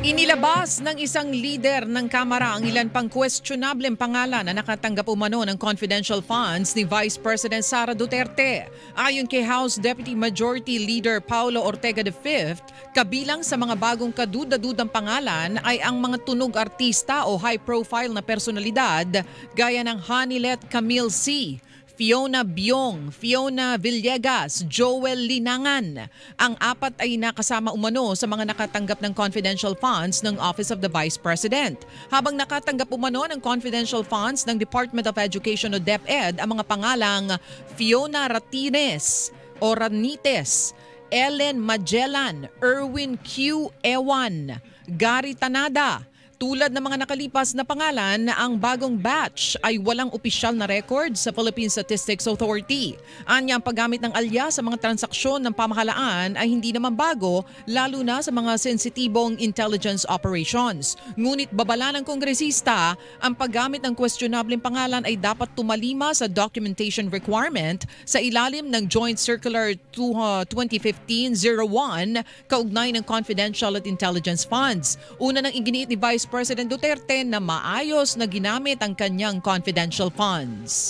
Inilabas ng isang leader ng Kamara ang ilan pang questionableng pangalan na nakatanggap umano ng confidential funds ni Vice President Sara Duterte. Ayon kay House Deputy Majority Leader Paulo Ortega V, kabilang sa mga bagong kaduda-dudang pangalan ay ang mga tunog artista o high-profile na personalidad gaya ng Hanilet Camille C., Fiona Biong, Fiona Villegas, Joel Linangan. Ang apat ay nakasama umano sa mga nakatanggap ng confidential funds ng Office of the Vice President. Habang nakatanggap umano ng confidential funds ng Department of Education o DepEd ang mga pangalang Fiona Ratines o Ranites, Ellen Magellan, Erwin Q. Ewan, Gary Tanada, tulad ng mga nakalipas na pangalan na ang bagong batch ay walang opisyal na record sa Philippine Statistics Authority. Anya ang paggamit ng alya sa mga transaksyon ng pamahalaan ay hindi naman bago lalo na sa mga sensitibong intelligence operations. Ngunit babala ng kongresista, ang paggamit ng questionableng pangalan ay dapat tumalima sa documentation requirement sa ilalim ng Joint Circular 2, uh, 2015-01 kaugnay ng confidential at intelligence funds. Una nang iginiit ni Vice President Duterte na maayos na ginamit ang kanyang confidential funds.